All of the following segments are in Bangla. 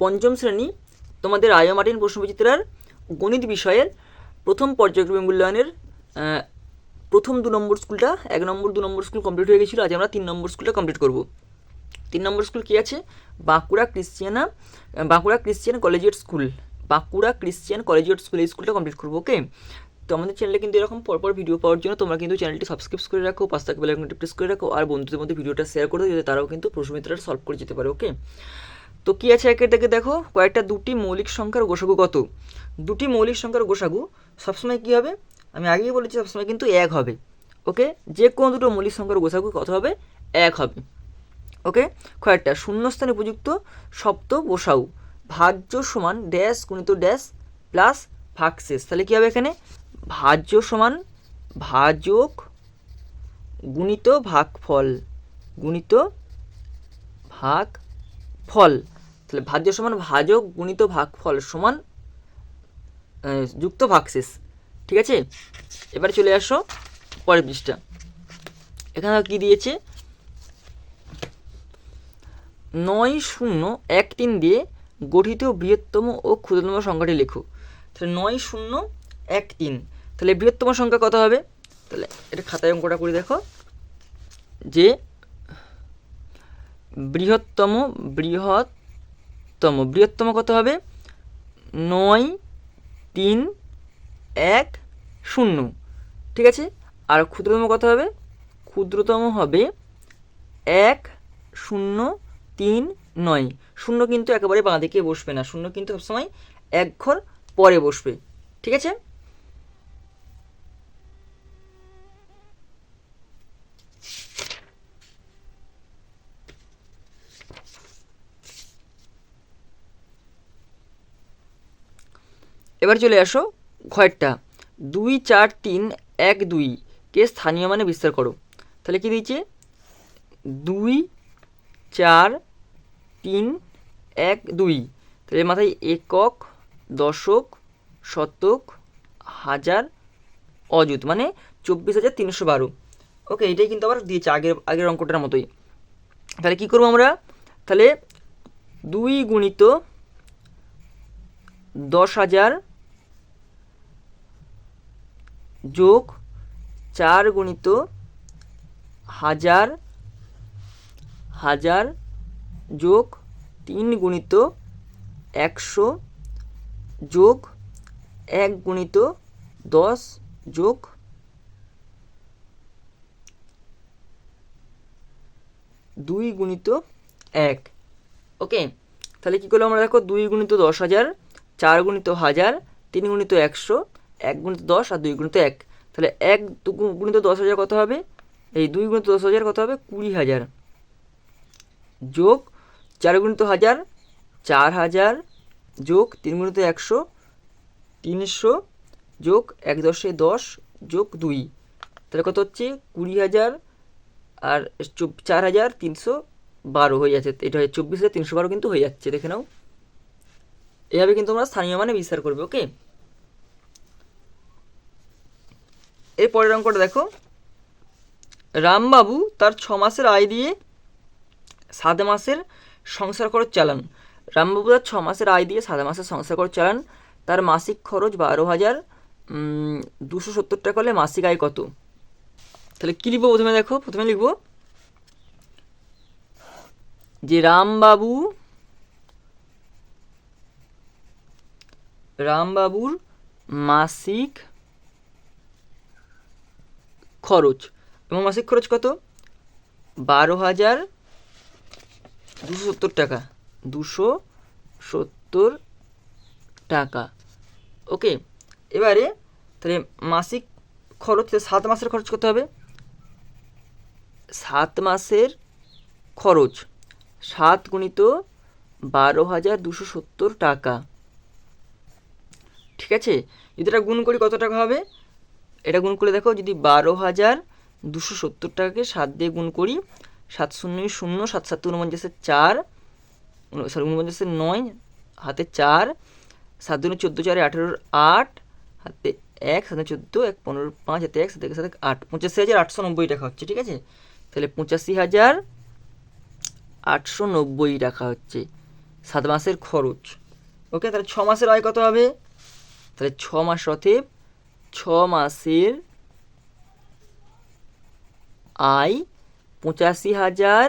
পঞ্চম শ্রেণি, তোমাদের আয় মার্টিন প্রশ্নবিচিত্রার গণিত বিষয়ের প্রথম পর্যায়ক্রমিক মূল্যায়নের প্রথম দু নম্বর স্কুলটা, এক নম্বর, দু নম্বর স্কুল কমপ্লিট হয়ে গেছিল, আজ আমরা তিন নম্বর স্কুলটা কমপ্লিট করব। তিন নম্বর স্কুল কী আছে? Bankura Christian Bankura Christian collegiate school. Bankura Christian collegiate school এই স্কুলটা কমপ্লিট করব ওকে তো আমাদের চ্যানেলে কিন্তু এরকম পরপর ভিডিও পাওয়ার জন্য তোমরা কিন্তু চ্যানেলটি সাবস্ক্রাইব করে রাখো পাঁচ টাকা প্রেস করে রাখো, আর বন্ধুদের মধ্যে ভিডিওটা শেয়ার করে দিও, যাতে তারাও কিন্তু প্রশ্নমিত্রটা সলভ করে যেতে পারে ওকে তো কী আছে একের থেকে দেখো? কয়েকটা দুটি মৌলিক সংখ্যার গোসাগু কত? দুটি মৌলিক সংখ্যার গোসাগু সবসময় কী হবে? আমি আগেই বলেছি সবসময় কিন্তু এক হবে। ওকে? যে কোনো দুটো মৌলিক সংখ্যার গোসাগু কত হবে? এক হবে। ওকে? কয়েকটা শূন্যস্থানে উপযুক্ত সপ্ত বসাউ ভাজ্য সমান ড্যাশ গুণিত ড্যাশ প্লাস ভাগশেষ। তাহলে কী হবে এখানে? ভাজ্য সমান ভাজক গুণিত ভাগফল। গুণিত ভাগ ফল তাহলে ভাজ্য সমান ভাজক গুণিত ভাগফল সমান যুক্ত ভাগশেষ। ঠিক আছে? এবারে চলে আসো পরের পৃষ্ঠা। এখানে কি দিয়েছে? নয় শূন্য এক তিন দিয়ে গঠিত বৃহত্তম ও ক্ষুদ্রতম সংখ্যাটি লেখো। তাহলে নয় শূন্য এক তিন। তাহলে বৃহত্তম সংখ্যা কত হবে? তাহলে এটা খাতায় অঙ্কটা করে দেখো। যে বৃহত্তম বৃহত্তম বৃহত্তম কত হবে? নয়, তিন, এক, শূন্য। ঠিক আছে? আর ক্ষুদ্রতম কত হবে? ক্ষুদ্রতম হবে এক, শূন্য, তিন, নয়। শূন্য কিন্তু একেবারে বাঁ দিকে বসবে না। শূন্য কিন্তু সবসময় এক ঘর পরে বসবে। ঠিক আছে? এবার চলে আসো ঘরটা। দুই, চার, তিন, এক, দুই। কে স্থানীয় মানে বিস্তার করো। তাহলে কি দিয়েছে? দুই, চার, তিন, এক, দুই। তাহলে মাথায় একক, দশক, শতক, হাজার, অযুত। মানে চব্বিশ হাজার তিনশো বারো। ওকে, এটাই কিন্তু আবার দিয়েছে আগের আগের অঙ্কটার মতোই। তাহলে কী করব আমরা? তাহলে দুই গুণিত দশ হাজার যোগ চার গুণিত হাজার হাজার যোগ তিন গুণিত একশো, যোগ এক গুণিত দশ, যোগ দুই গুণিত এক। ওকে, তাহলে কী করল আমরা দেখো? দুই গুণিত দশ হাজার, চার গুণিত হাজার, তিন গুণিত একশো এক গুণিত দশ আর দুই গুণিত এক। তাহলে এক দু গুণিত দশ হাজার কত হবে? এই দুই গুণিত দশ হাজার কত হবে? কুড়ি হাজার। যোগ চার গুণিত হাজার, চার হাজার, যোগ তিন গুণিত একশো, তিনশো, যোগ এক দশে দশ, যোগ দুই। তাহলে কত হচ্ছে? কুড়ি হাজার আর চার হাজার তিনশো বারো হয়ে যাচ্ছে। এটা হচ্ছে চব্বিশ হাজার তিনশো বারো কিন্তু হয়ে যাচ্ছে, দেখে নাও। এভাবে কিন্তু তোমরা স্থানীয় মানে বিস্তার করবে ওকে এর পরের অঙ্কটা দেখো। রামবাবু তার ছ মাসের আয় দিয়ে সাত মাসের সংসার খরচ চালান। রামবাবু তার ছ মাসের আয় দিয়ে সাত মাসের সংসার খরচ চালান। তার মাসিক খরচ বারো হাজার দুশো সত্তর টাকা হলে মাসিক আয় কত? তাহলে কী লিখব প্রথমে দেখো? প্রথমে লিখব যে রামবাবু, রামবাবুর মাসিক খরচ। এবং মাসিক খরচ কত? বারো হাজার দুশো সত্তর টাকা। দুশো সত্তর টাকা। ওকে এবারে তাহলে মাসিক খরচ সাত মাসের খরচ কত হবে? সাত মাসের খরচ। সাত গুণিত বারো হাজার দুশো সত্তর টাকা। ঠিক আছে? যদি এটা গুণ করি কত টাকা হবে? এটা গুণ করে দেখো যদি বারো হাজার দুশো সত্তর টাকাকে সাত দিয়ে গুণ করি, সাত শূন্য শূন্য, সাত সাত উনপঞ্চাশের চার সরি উনপঞ্চাশের নয়, হাতে চার, সাত দুনে চোদ্দ চারে আঠেরোর আট, হাতে এক সাথে চোদ্দ, এক, পনেরো পাঁচ, হাতে এক সাথে এক সাথে আট, পঁচাশি হাজার আটশো নব্বই টাকা হচ্ছে, ঠিক আছে? তাহলে পঁচাশি হাজার আটশো নব্বই টাকা হচ্ছে, সাত মাসের খরচ। ওকে, তাহলে ছ মাসের আয় কত হবে? তাহলে ছ মাস অতএব ছ মাসের আয় পঁচাশি হাজার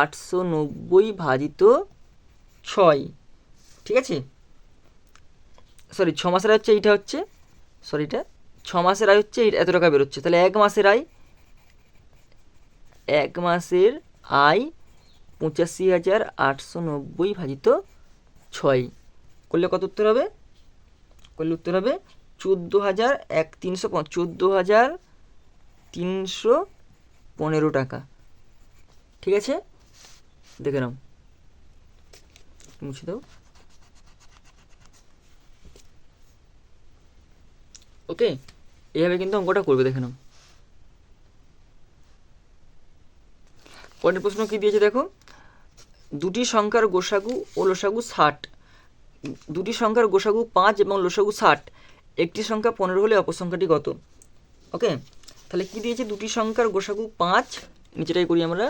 আটশো নব্বই ভাজিত ছয়। ঠিক আছে? সরি ছ মাসের আয় হচ্ছে এইটা হচ্ছে সরি এটা ছ মাসের আয় হচ্ছে এত টাকা বেরোচ্ছে। তাহলে এক মাসের আয়, এক মাসের আয় পঁচাশি হাজার আটশো নব্বই ভাজিত ছয়। করলে কত উত্তর হবে? করলে উত্তর হবে চোদ্দ হাজার এক তিনশো চোদ্দ হাজার তিনশো পনেরো টাকা। ঠিক আছে? দেখে নাও। মুছে দাও। ওকে? এইভাবে কিন্তু অঙ্কটা করবে, দেখে নাও। পরের প্রশ্ন কি দিয়েছে, দেখো? দুটি সংখ্যার গোসাগু ও লোসাগু ষাট। দুটি সংখ্যার গোসাগু পাঁচ এবং লোসাগু ষাট। একটি সংখ্যা পনেরো হলে অপর সংখ্যাটি কত? ওকে? তাহলে কি দিয়েছে? দুটি সংখ্যার গোসাগু পাঁচ। নিচেটাই করি আমরা,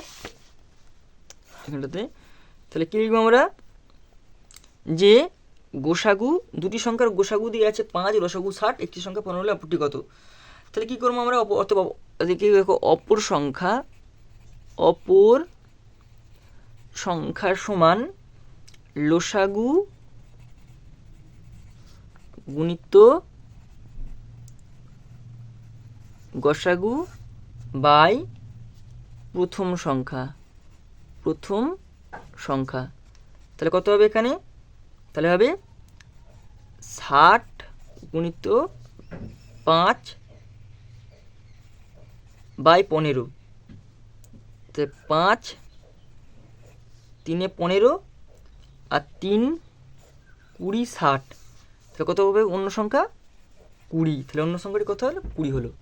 এখানটাতে। তাহলে কী লিখব আমরা? যে গোসাগু, দুটি সংখ্যার গোসাগু দিয়ে আছে পাঁচ লসাগু ষাট, একটি সংখ্যা পনেরো হলে অপরটি কত? তাহলে কী করব আমরা? অথবা এদিকে দেখো, অপর সংখ্যা অপর সংখ্যা সমান লসাগু গুণিত গসাগু বাই প্রথম সংখ্যা। প্রথম সংখ্যা। তাহলে কত হবে এখানে? তাহলে হবে ষাট গুণিত পাঁচ বাই পনেরো। তাহলে পাঁচ তিনে পনেরো আর তিন কুড়ি ষাট। তাহলে কত হবে? অন্য সংখ্যা কুড়ি। তাহলে অন্য সংখ্যাটি কত হলো? কুড়ি হলো।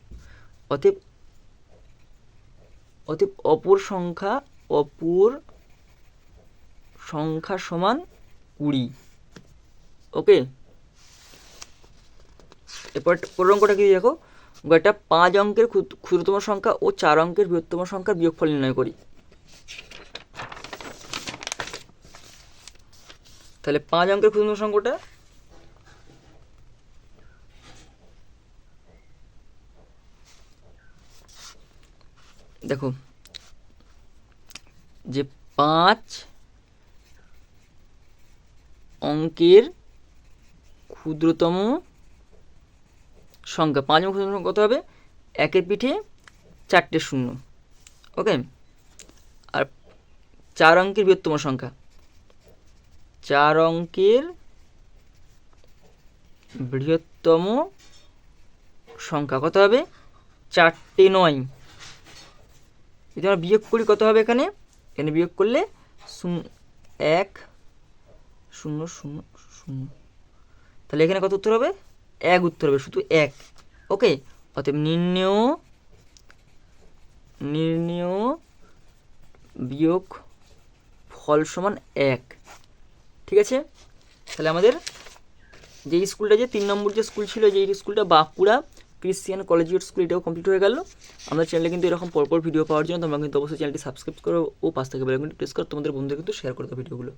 অতএব অতএব অপর সংখ্যা অপর সংখ্যা সমান কুড়ি। ওকে? এরপর পরের অঙ্কটা কি দেখো? একটা পাঁচ অঙ্কের ক্ষুদ- ক্ষুদ্রতম সংখ্যা ও চার অঙ্কের বৃহত্তম সংখ্যার বিয়োগফল নির্ণয় করি। তাহলে পাঁচ অঙ্কের ক্ষুদ্রতম সংখ্যাটা দেখো, যে পাঁচ অঙ্কের ক্ষুদ্রতম সংখ্যা, পাঁচ অঙ্কের ক্ষুদ্রতম কত হবে? একের পিঠে চারটে শূন্য। ওকে? আর চার অঙ্কের বৃহত্তম সংখ্যা। চার অঙ্কের বৃহত্তম সংখ্যা কত হবে? চারটে নয়। যদি আমরা বিয়োগ করি কত হবে এখানে? এখানে বিয়োগ করলে শূন্য, এক, শূন্য শূন্য শূন্য। তাহলে এখানে কত উত্তর হবে? এক উত্তর হবে, শুধু এক। ওকে? অতএব নির্ণেয় নির্ণেয় বিয়োগ ফল সমান এক। ঠিক আছে? তাহলে আমাদের যে স্কুলটা যে তিন নম্বর যে স্কুল ছিল, যে স্কুলটা বাঁকুড়া ক্রিশ্চিয়ান কলেজিয়েট স্কুল এটাও কমপ্লিট হয়ে গেল। আমাদের চ্যানেলে কিন্তু এরকম পরপর ভিডিও পাওয়ার জন্য তোমরা কিন্তু অবশ্যই চ্যানেলটি সাবস্ক্রাইব করো ও পাশ থেকে বেলাইকনটি প্রেস করো। তোমাদের বন্ধুদের কিন্তু শেয়ার করে দাও ভিডিওগুলো